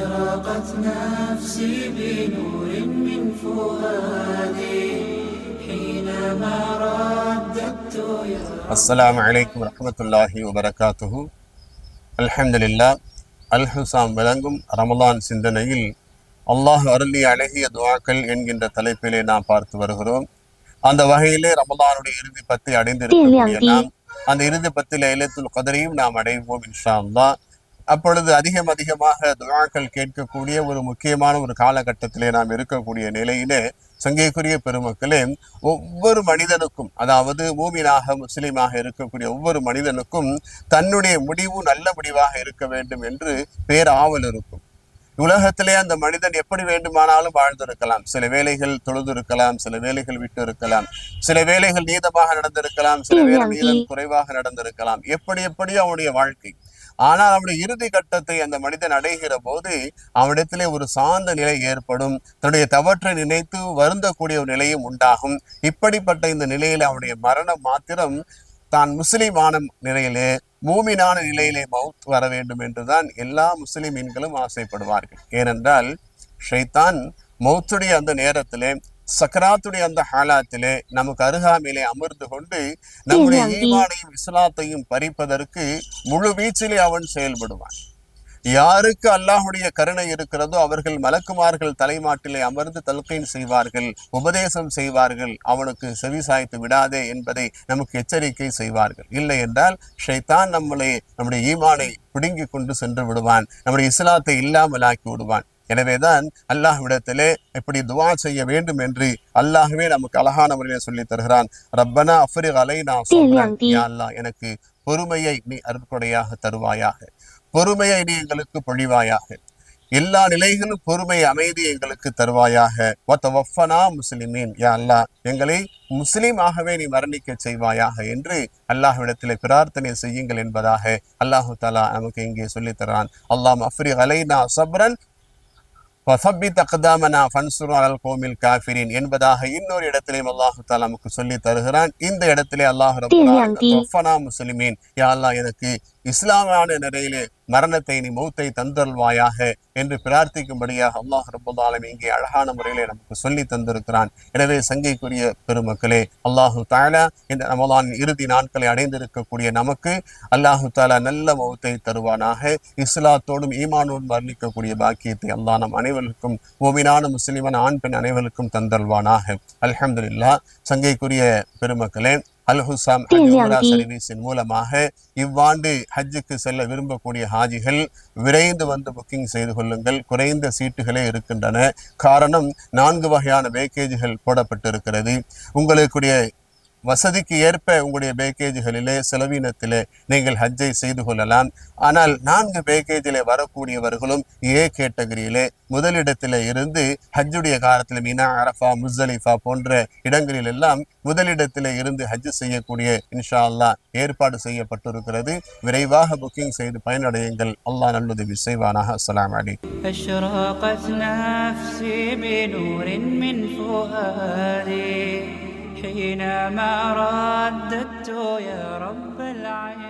أشرقت نفسي بنور من فؤادي حينما رددت يا அஸ்ஸலாமு அலைக்கும் வரஹ்மத்துல்லாஹி வபரகாத்துஹு அல்ஹம்துலில்லா அல்ஹுசாம் விளங்கும் ரமலான் சிந்தனையில் அல்லாஹ் அருளிய அழகிய துவாக்கள் என்கின்ற தலைப்பிலே நாம் பார்த்து வருகிறோம் அந்த வகையிலே ரமலானுடைய இறுதி பத்தை அடைந்திருக்கக்கூடிய நாம் அந்த இறுதி பத்தில் இலத்துல் கதரையும் நாம் அடைவோம் இன்ஷா அல்லாஹ் அப்பொழுது அதிகம் அதிகமாக துவாக்கள் கேட்கக்கூடிய ஒரு முக்கியமான ஒரு காலகட்டத்திலே நாம் இருக்கக்கூடிய நிலையிலே சங்கைக்குரிய பெருமக்களே ஒவ்வொரு மனிதனுக்கும் அதாவது மூமினாக முஸ்லீமாக இருக்கக்கூடிய ஒவ்வொரு மனிதனுக்கும் தன்னுடைய முடிவு நல்ல முடிவாக இருக்க வேண்டும் என்று பேராவல் இருக்கும். உலகத்திலே அந்த மனிதன் எப்படி வேண்டுமானாலும் வாழ்ந்திருக்கலாம். சில வேலைகள் தொழுதிருக்கலாம் சில வேலைகள் விட்டு இருக்கலாம் சில வேலைகள் நீதமாக நடந்திருக்கலாம் சில வேலை நீதம் குறைவாக நடந்திருக்கலாம். எப்படி எப்படியோ அவனுடைய வாழ்க்கை. ஆனால் அவனுடைய இறுதி கட்டத்தை அந்த மனிதன் அடைகிற போது அவனிடத்திலே ஒரு சார்ந்த நிலை ஏற்படும். தன்னுடைய தவற்றை நினைத்து வருந்தக்கூடிய ஒரு நிலையும் உண்டாகும். இப்படிப்பட்ட இந்த நிலையில அவனுடைய மரணம் மாத்திரம் தான் முஸ்லிமான நிலையிலே மூமினான நிலையிலே மவுத் வர வேண்டும் என்றுதான் எல்லா முஸ்லிமீன்களும் ஆசைப்படுவார்கள். ஏனென்றால் ஷைத்தான் மௌத்துடைய அந்த நேரத்திலே சக்கராத்துடைய அந்த ஹாலாத்திலே நமக்கு அருகாமையிலே அமர்ந்து கொண்டு நம்முடைய ஈமானையும் இஸ்லாத்தையும் பறிப்பதற்கு முழு வீச்சிலே அவன் செயல்படுவான். யாருக்கு அல்லாஹுடைய கருணை இருக்கிறதோ அவர்கள் மலக்குமார்கள் தலைமாட்டிலே அமர்ந்து தல்கைன் செய்வார்கள் உபதேசம் செய்வார்கள் அவனுக்கு செவி சாய்த்து விடாதே என்பதை நமக்கு எச்சரிக்கை செய்வார்கள். இல்லை என்றால் ஷைத்தான் நம்மளை நம்முடைய ஈமானை பிடுங்கி கொண்டு சென்று விடுவான் நம்முடைய இஸ்லாத்தை இல்லாமலாக்கி விடுவான். எனவேதான் அல்லாஹ்விடத்திலே எப்படி துவா செய்ய வேண்டும் என்று அல்லாஹ்வே நமக்கு அழகான முறையில் சொல்லி தருகிறான். ரப்பனா அஃப்ரி சப்ரன் யா அல்லாஹ் எனக்கு பொறுமையை நீ அருட்கொடையாக தருவாயாக. பொறுமையை நீ எங்களுக்கு பொழிவாயாக. எல்லா நிலைகளும் பொறுமை அமைதி எங்களுக்கு தருவாயாக. வஃபனா முஸ்லிமீன். யா அல்லாஹ் எங்களை முஸ்லீமாகவே நீ மரணிக்க செய்வாயாக என்று அல்லாஹ்விடத்திலே பிரார்த்தனை செய்யுங்கள் என்பதாக அல்லாஹு தாலா நமக்கு இங்கே சொல்லித் தரான். அல்லாஹ் அஃப்ரி அலைனா சப்ரன் வசப்பித் அக்தாமனா ஃபன்சுரு அலல் கோமில் காஃபிரின் என்பதாக இன்னொரு இடத்திலே அல்லாஹு தாலா நமக்கு சொல்லி தருகிறான். இந்த இடத்திலே அல்லாஹ் ரப்பனா முஸ்லிமீன். யா அல்லாஹ் எனக்கு இஸ்லாமான நிலையிலே மரணத்தை நீ மௌத்தை தந்தருள்வாயாக என்று பிரார்த்திக்கும்படியாக அல்லாஹ் ரபுல் ஆலம் இங்கே அழகான முறையிலே நமக்கு சொல்லி தந்திருக்கிறான். எனவே சங்கைக்குரிய பெருமக்களே அல்லாஹு தாலா இந்த ரமலான் இறுதி நாட்களை அடைந்திருக்கக்கூடிய நமக்கு அல்லாஹு தாலா நல்ல மௌத்தை தருவானாக. இஸ்லாத்தோடும் ஈமானோடும் வர்ணிக்கக்கூடிய பாக்கியத்தை அல்லாஹ் நம் அனைவருக்கும் ஓவினான முஸ்லிமான ஆண் பெண் அனைவருக்கும் தந்தருள்வானாக. அலமதுல்லா சங்கைக்குரிய பெருமக்களே அல் ஹுசாம் சர்வீஸின் மூலமாக இவ்வாண்டு ஹஜ்ஜுக்கு செல்ல விரும்பக்கூடிய ஹாஜிகள் விரைந்து வந்து புக்கிங் செய்து கொள்ளுங்கள். குறைந்த சீட்டுகளே இருக்கின்றன. காரணம் நான்கு வகையான பேக்கேஜுகள் போடப்பட்டிருக்கிறது. உங்களுக்குடைய வசதிக்கு ஏற்ப உங்களுடைய பேக்கேஜுகளிலே செலவினத்திலே நீங்கள் ஹஜ்ஜை செய்து கொள்ளலாம் ஆனால் நான்கு பேக்கேஜிலே வரக்கூடியவர்களும் ஏ கேட்டகரியிலே முதலிடத்திலே இருந்து ஹஜ்ஜுடைய காலத்தில் மினா அரஃபா முஸ்தலிஃபா போன்ற இடங்களில் எல்லாம் முதலிடத்திலே இருந்து ஹஜ் செய்யக்கூடிய இன்ஷா அல்லாஹ் ஏற்பாடு செய்யப்பட்டிருக்கிறது விரைவாக புக்கிங் செய்து பயனடையுங்கள் அல்லாஹ் நல்லுதவி செய்வானாக அஸ்ஸலாமு அலைக்கும் أشرقت نفسي بنور من فؤادي إلى ما رددت يا رب العالمين